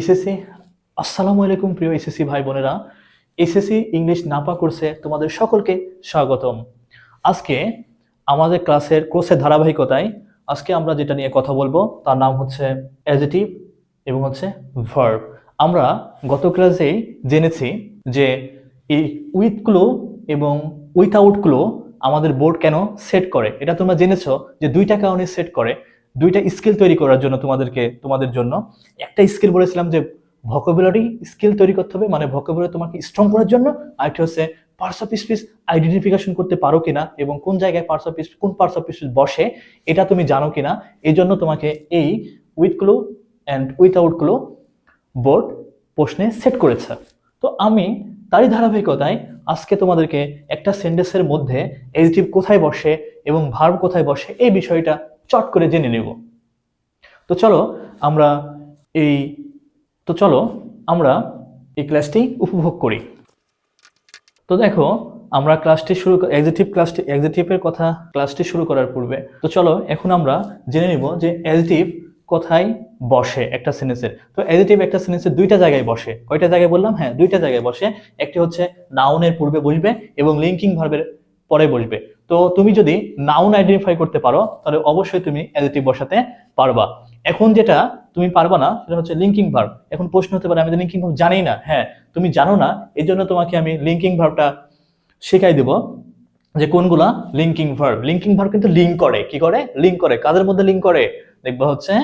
SSC, আসসালামু আলাইকুম প্রিয় এসএসসি ভাই বোনেরা। এসএসসি ইংলিশ নাপা কোর্সে তোমাদের সকলকে স্বাগতম। আজকে আমাদের ক্লাসের কোর্সের ধারাবাহিকতায় আজকে আমরা যেটা নিয়ে কথা বলব, তার নাম হচ্ছে অ্যাজিটিভ এবং হচ্ছে ভার্ব। আমরা গত ক্লাসেই জেনেছি যে এই উইথগুলো এবং উইথআউটগুলো আমাদের বোর্ড কেন সেট করে। এটা তোমরা জেনেছো যে দুইটা কারণে সেট করে। দুইটা স্কিল তৈরি করার জন্য তোমাদেরকে, তোমাদের জন্য। একটা স্কিল বলেছিলাম যে ভোকাবুলারি স্কিল তৈরি করতে হবে মানে ভোকাবুলারি তোমাকে স্ট্রং করার জন্য। আরেকটা হচ্ছে পার্টস অফ স্পিচ আইডেন্টিফিকেশন করতে পারো কিনা এবং কোন জায়গায় পার্টস অফ কোন পার্টস অফ স্পিচ বসে, এটা তুমি জানো কিনা। এই জন্য তোমাকে এই with clue and without clue board প্রশ্নে সেট করেছে। তো আমি তারই ধারাবাহিকতায় আজকে তোমাদেরকে একটা সেন্টেন্সের মধ্যে এজিটিভ কোথায় বসে এবং ভার্ব কোথায় বসে এই বিষয়টা চট করে জেনে নেব। তো চলো আমরা এই, তো চলো আমরা এই ক্লাসটি উপভোগ করি। তো দেখো, আমরা ক্লাসটি শুরু এক্সিটিভ ক্লাসটি এক্সিটিভের কথা ক্লাসটি শুরু করার পূর্বে, তো চলো এখন আমরা জেনে নিব যে এক্সিটিভ কোথায় বসে একটা সেন্টেন্সের তো এডিটিভ একটা সেন্টেন্সের দুইটা জায়গায় বসে। কয়টা জায়গায় বললাম? হ্যাঁ দুইটা জায়গায় বসে। একটি হচ্ছে নাউনের পূর্বে বসবে এবং লিঙ্কিং ভার্বের পরে বসবে। তো তুমি যদি নাউন আইডেন্টিফাই করতে পারো, তাহলে অবশ্যই তুমি অ্যাডিটিভ বসাতে পারবা। এখন যেটা তুমি পারবা না, সেটা হচ্ছে লিঙ্কিং ভার্ব এখন প্রশ্ন হতে পারে, আমি তো লিঙ্কিং ভার্ব জানি না। হ্যাঁ তুমি জানো না এই জন্য তোমাকে আমি লিঙ্কিং ভার্বটা শেখাই দেব যে কোনগুলা লিঙ্কিং ভার্ব লিঙ্কিং ভার্ব কিন্তু লিঙ্ক করে। কি করে? লিঙ্ক করে। কাদের মধ্যে লিঙ্ক করে? দেখবা হচ্ছে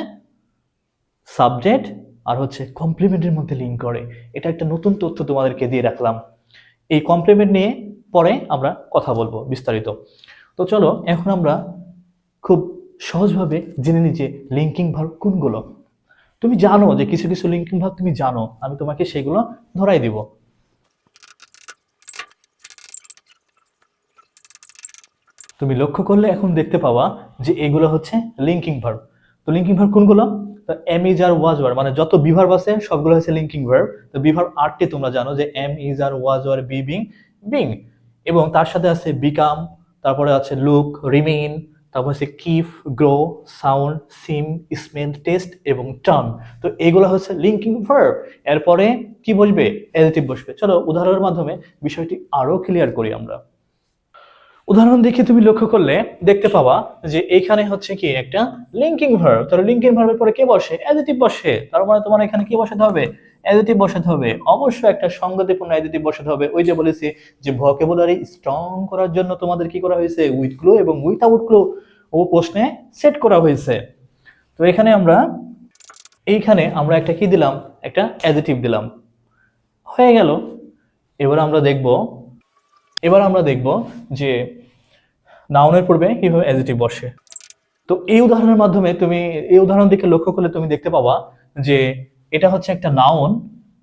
সাবজেক্ট আর হচ্ছে কমপ্লিমেন্টের মধ্যে লিঙ্ক করে। এটা একটা নতুন তথ্য তোমাদেরকে দিয়ে রাখলাম। এই কমপ্লিমেন্ট নিয়ে পরে আমরা কথা বলব বিস্তারিত। তো চলো, এখন আমরা খুব সহজভাবে জেনে নিই যে লিঙ্কিং ভার্ব কোনগুলো। তুমি জানো যে কিছু কিছু লিঙ্কিং ভার্ব তুমি জানো, আমি তোমাকে সেগুলো ধরাই দিব। তুমি লক্ষ্য করলে এখন দেখতে পাওয়া যে এগুলো হচ্ছে লিঙ্কিং ভার্ব তো লিঙ্কিং ভার্ব কোনগুলো? তো am is are was were মানে যত বিভার্ব আছে, সবগুলো হচ্ছে লিঙ্কিং ভার্ব তো বিভার্ব আটটি তোমরা জানো যে am is are was were be being been এবং তার সাথে আছে বিকাম তারপরে আছে লুক রিমেইন তারপর হচ্ছে keep grow sound seem smell taste এবং টার্ন তো এগুলো হচ্ছে লিঙ্কিং ভার্ব এরপরে কি বসবে? অ্যাডিটিভ বসবে। চলো উদাহরণের মাধ্যমে বিষয়টি আরও ক্লিয়ার করি আমরা। উদাহরণ দেখে তুমি লক্ষ্য করলে দেখতে পাবা যে এখানে হচ্ছে কি একটা লিঙ্কিং ভার্ব তাহলে লিঙ্কিং ভার্বের পরে কে বসে? অ্যাডিটিভ বসে। তার মানে তোমার এখানে কি বসাতে হবে? অ্যাডিটিভ বসাতে হবে। অবশ্যই একটা সংগতিপূর্ণ অ্যাডিটিভ বসাতে হবে। ওই যে বলেছি যে ভোকাবুলারি স্ট্রং করার জন্য তোমাদের কি করা হয়েছে? উইথ ক্লু এবং উইথআউট ক্লু ও প্রশ্নে সেট করা হয়েছে। তো এখানে আমরা এইখানে আমরা একটা কি দিলাম? একটা অ্যাডিটিভ দিলাম। হয়ে গেল। এবার আমরা দেখব এবার আমরা দেখব যে নাউনের পূর্বে কীভাবে অ্যাজিটিভ বসে। তো এই উদাহরণের মাধ্যমে তুমি এই উদাহরণ দিকে লক্ষ্য করলে তুমি দেখতে পাবা যে এটা হচ্ছে একটা নাউন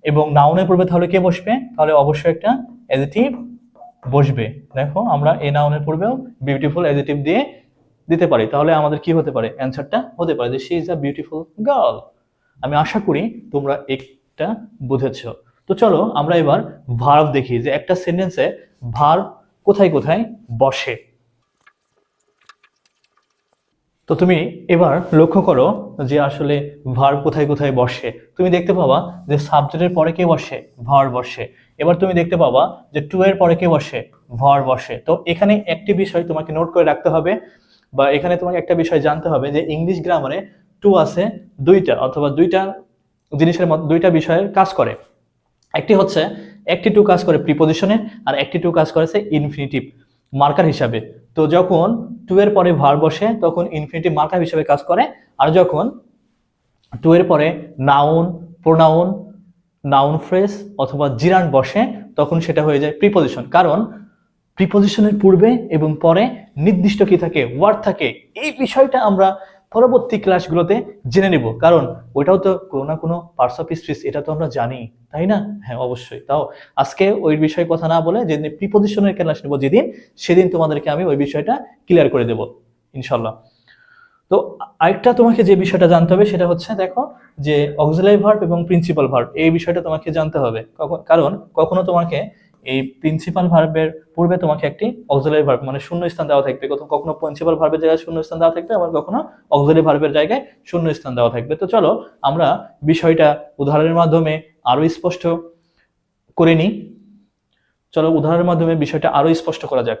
এবং নাউনের পূর্বে তাহলে কে বসবে? তাহলে অবশ্যই একটা অ্যাজিটিভ বসবে। দেখো, আমরা এ নাউনের পূর্বেও বিউটিফুল অ্যাজিটিভ দিয়ে দিতে পারি। তাহলে আমাদের কি হতে পারে? অ্যান্সারটা হতে পারে যে she is a beautiful girl আমি আশা করি তোমরা একটা বুঝেছ। তো চলো আমরা এবার ভার্ব দেখি যে একটা সেন্টেন্সে ভার্ব কোথায় কোথায় বসে। তো তুমি এবার লক্ষ্য করো যে আসলে ভার কোথায় কোথায় বসে। তুমি দেখতে পাবা যে সাবজেক্টের পরে কে বসে? ভার বসে। এবার তুমি দেখতে পাবা যে টু এর পরে কে বসে? ভার বসে। তো এখানে একটি বিষয় তোমাকে নোট করে রাখতে হবে বা এখানে তোমাকে একটা বিষয় জানতে হবে যে ইংলিশ গ্রামারে টু আছে দুইটা অথবা দুইটা জিনিসের মধ্যে, দুইটা বিষয়ের কাজ করে। একটি হচ্ছে, একটি টু কাজ করে প্রিপোজিশনে আর একটি টু কাজ করেছে ইনফিনিটিভ মার্কার হিসাবে। তো যখন টু এর পরে ভার বসে, তখন ইনফিনিটিভ মার্কার হিসাবে কাজ করে। আর যখন টু এর পরে নাউন প্রোনাউন নাউন ফ্রেস অথবা জিরান বসে, তখন সেটা হয়ে যায় প্রিপোজিশন কারণ প্রিপোজিশনের পূর্বে এবং পরে নির্দিষ্ট কি থাকে ওয়ার্ড থাকে। এই বিষয়টা আমরা পরবর্তী ক্লাসগুলোতে জেনে নেব। কারণ ওইটাও তো কোনো না কোনো পার্টস অফ স্পিচ এটা তো আমরা জানি, তাই না? হ্যাঁ অবশ্যই। তাও আজকে ওই বিষয়ে কথা না বলে যেদিন প্রিপোজিশনের ক্লাস নেব যেদিন, সেদিন তোমাদেরকে আমি ওই বিষয়টা ক্লিয়ার করে দেব ইনশাল্লাহ তো আরেকটা তোমাকে যে বিষয়টা জানতে হবে সেটা হচ্ছে, দেখো, যে অক্সিলারি ভার্ব এবং প্রিন্সিপাল ভার্ব এই বিষয়টা তোমাকে জানতে হবে। কারণ কখনো তোমাকে এই প্রিন্সিপাল ভার্বের পূর্বে তোমাকে একটি অক্সিলারি ভার্ব মানে শূন্য স্থান দেওয়া থাকবে। কখনো কখনো প্রিন্সিপাল ভার্বের জায়গায় শূন্য স্থান দেওয়া থাকবে, আবার কখনো অক্সিলারি ভার্বের জায়গায় শূন্য স্থান দেওয়া থাকবে। তো চলো, আমরা বিষয়টা উদাহরণের মাধ্যমে আরও স্পষ্ট করে নিই। চলো, উদাহরণের মাধ্যমে বিষয়টা আরও স্পষ্ট করা যাক।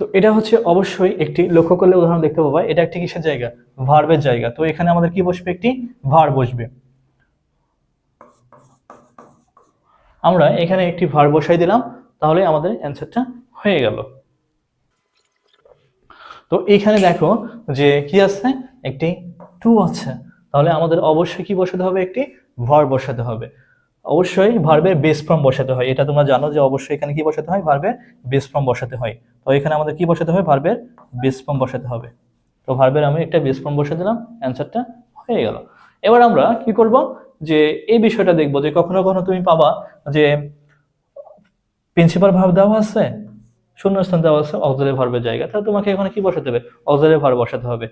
তো এটা হচ্ছে অবশ্যই একটি লক্ষ্য করলে উদাহরণ দেখতে পাবা, এটা একটি কিসের জায়গা? ভার্বের জায়গা। তো এখানে আমাদের কি বসবে? একটি ভার বসবে। আমরা এখানে একটি ভার বসাই দিলাম, তাহলে আমাদের অ্যান্সারটা হয়ে গেল। তো এইখানে দেখো যে কি আছে? একটি টু আছে। তাহলে আমাদের অবশ্যই কি বসাতে হবে? একটি ভার বসাতে হবে। অবশ্যই ভার্বের বেস ফর্ম বসাতে হয়। এটা তোমরা জানো যে অবশ্যই এখানে কি বসাতে হয়? ভার্বের বেস ফর্ম বসাতে হয়। তো এখানে আমাদের কি বসাতে হবে ভার্বের বেস ফর্ম বসাতে হবে। তো ভার্বের আমি একটা বেস ফর্ম বসে দিলাম অ্যান্সারটা হয়ে গেল। এবার আমরা কি করব? যে এই বিষয়টা দেখব যে কখনো কখনো তুমি পাবা যে প্রিন্সিপাল ভাব দেওয়া আছে, শূন্যস্থান দেওয়া আছে অক্সিলারি ভার্বের জায়গা তাহলে তোমাকে এখানে কি বসাতে হবে? অক্সিলারি ভার্ব বসাতে হবে।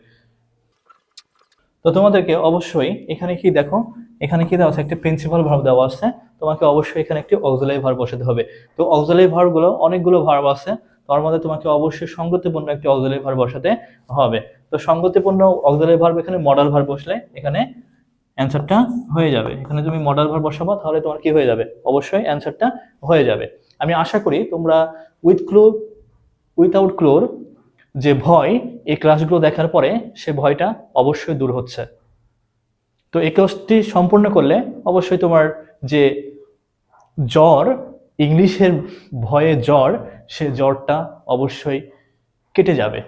তো তোমাদেরকে অবশ্যই এখানে কি দেখো, এখানে কি দেওয়া আছে? একটা প্রিন্সিপাল ভার্ব দেওয়া আছে। তোমাকে অবশ্যই এখানে একটি অক্সিলারি ভার্ব বসাতে হবে। তো অক্সিলারি ভার্বগুলো অনেকগুলো ভার্ব আছে। তার মধ্যে তোমাকে অবশ্যই সঙ্গতিপূর্ণ একটি অক্সিলারি ভার্ব বসাতে হবে। তো সঙ্গতিপূর্ণ অক্সিলারি ভার্ব এখানে মডাল ভার্ব বসলে এখানে অ্যান্সারটা হয়ে যাবে। এখানে তুমি মডেল ভার্ব বসাবো, তাহলে তোমার কি হয়ে যাবে? অবশ্যই অ্যান্সারটা হয়ে যাবে। আমি আশা করি তোমরা উইথ ক্লোর উইথাউট ক্লোর যে ভয়, এই ক্লাসগুলো দেখার পরে সে ভয়টা অবশ্যই দূর হচ্ছে। তো এই ক্লাসটি সম্পূর্ণ করলে অবশ্যই তোমার যে জ্বর, ইংলিশের ভয়ে জ্বর, সে জ্বরটা অবশ্যই কেটে যাবে।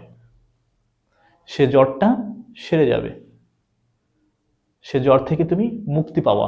সে জ্বরটা সেরে যাবে। সে জ্বর থেকে তুমি মুক্তি পাওয়া?